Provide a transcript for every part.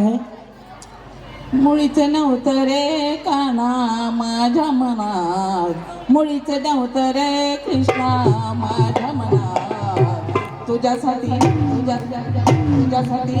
आहे मुळीच नव्हतं रे काना माझ्या मनात. मुळीच नव्हतं रे कृष्णा माझ्या मनात. तुझ्यासाठी तुझ्या तुझ्यासाठी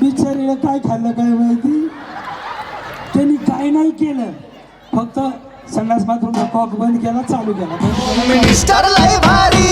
बिचारीला काय खाल्लं काय माहिती? त्यांनी काय नाही केलं. फक्त संडास बाथरूमचा कॉक बंद केला चालू केला. भारी.